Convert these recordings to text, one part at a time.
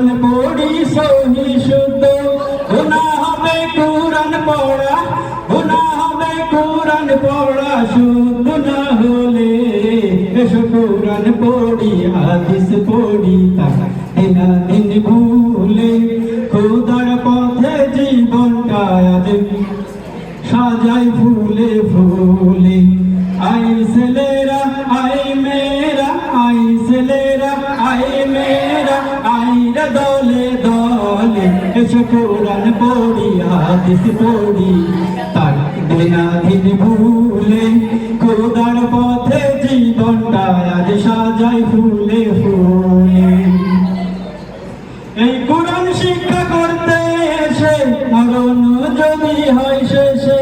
কোরআন পড়ি সহি শুদ্ধ। গুনা হবে কোরআন পড়া গুনা হবে কোরআন পড়া, শুদ্ধ না হলে এসো কোরআন পড়ি, হাদিস পড়ি তারা। দিনা ভুলে খোদার পথে জীবনটা আজ সাজাই ফুলে ফুলে আই আই রে দলে এসে কোরআন পড়ি, হাদিস পড়ি। তার দিনা দিন ভুলে খোদার পথে জীবনটা আজ সাজাই ফুলে ফুলে। এই কোরআন শিক্ষা করতে এসে, মরণ যদি হয় শেষে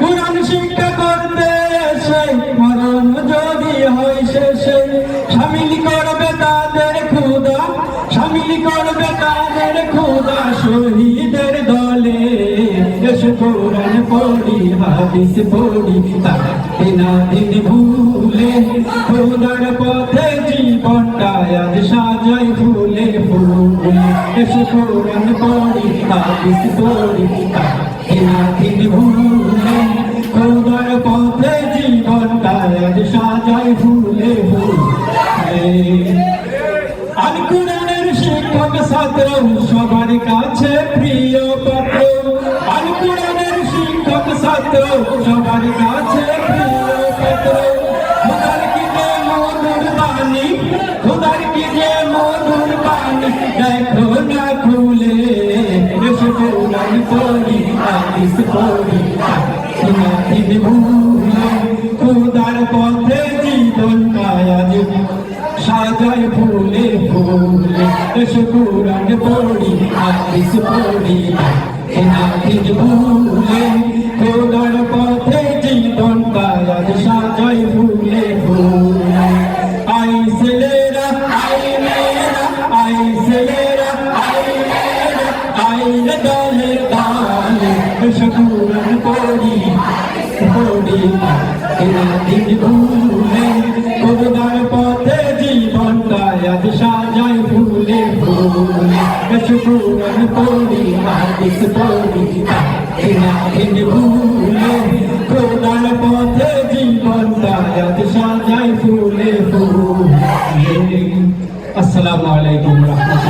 কোরআন শিক্ষা করতে এসে, মরণ যদি হয় শেষে খুদা শহীদের দলে এসে কোরআন পড়ি, হাদিস পড়ি তারা দিনা দিন ভুলে। খোদার পথে জীবনটা আজ সাজাই ফুলে ফুলে এসে কোরআন পড়ি, হাদিস পড়ি তারা দিনা দিন ভুলে। ছাত্র সবার কাছে প্রিয় পাত্র। আল কোরআনের শিক্ষক ছাত্র সবার কাছে প্রিয় পাত্র। কি যে মধুর বাণী পথে জীবনটা আজ সাজাই ফুলে ফুলে। এসে কোরআন পড়ি হাদিস পড়ি এনা দিন ভুলে খোদার পথে জীবনটা আজ সাজাই ফুলে ফুলে আই ছেলেরা আই মেয়েরা আই ছেলেরা আই মেয়েরা আই দলে দলে ভুলে কোরআন পড়ি হাদিস পড়ি এনা দিন ভুলে খোদার পথে জীবনটা আজ সাজাই ফুলে ফুল আসসালামু আলাইকুম রহমতুল্লাহ